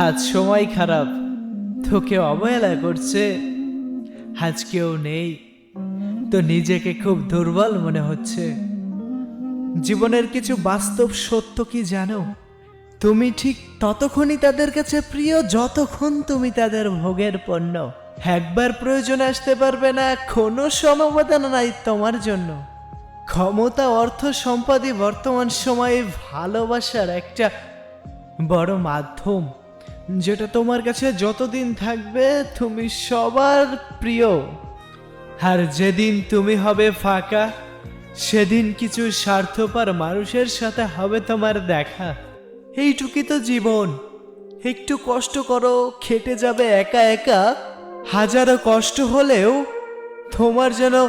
আজ সময় খারাপ, তোকে অবহেলা করছে, আজ কেউ নেই, তো নিজেকে খুব দুর্বল মনে হচ্ছে। জীবনের কিছু বাস্তব সত্য কি জানো? তুমি ঠিক ততক্ষণই তাদের কাছে প্রিয়, যতক্ষণ তুমি তাদের ভোগের পণ্য। একবার প্রয়োজনে আসতে পারবে না, কোনো সমবেদন নাই তোমার জন্য। ক্ষমতা, অর্থ সম্পাদী বর্তমান সময়ে ভালোবাসার একটা বড় মাধ্যম। যেটা তোমার কাছে যতদিন থাকবে, তুমি সবার প্রিয়। আর যেদিন তুমি হবে ফাঁকা, সেদিন কিছু স্বার্থপর মানুষের সাথে হবে তোমার দেখা। এইটুকি তো জীবন। একটু কষ্ট করো, খেটে যাবে একা একা। হাজারো কষ্ট হলেও তোমার যেন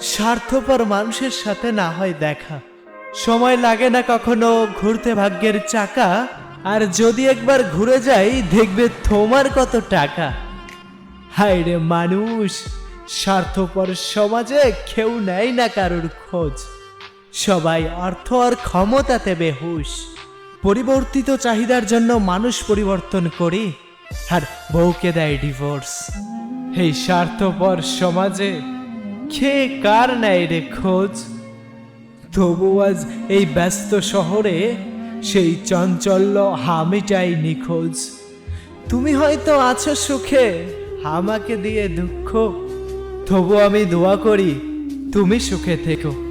স্বার্থপর মানুষের সাথে না হয় দেখা। সময় লাগে না কখনো ঘুরতে ভাগ্যের চাকা। আর যদি একবার ঘুরে যাই, দেখবে তোমার কত টাকা। হায় রে মানুষ, স্বার্থপর সমাজে কেউ নেয় না কারোর খোঁজ। সবাই অর্থ আর ক্ষমতাতে বেহুশ। পরিবর্তিত চাহিদার জন্য মানুষ পরিবর্তন করি, আর বউকে দেয় ডিভোর্স এই স্বার্থপর সমাজে কে কার নেয় রে খোঁজ? তবু আজ এই ব্যস্ত শহরে সেই চঞ্চল্য হামিটাই নিখোঁজ। তুমি হয়তো আছো সুখে, আমাকে দিয়ে দুঃখ। তবু আমি দোয়া করি, তুমি সুখে থেকো।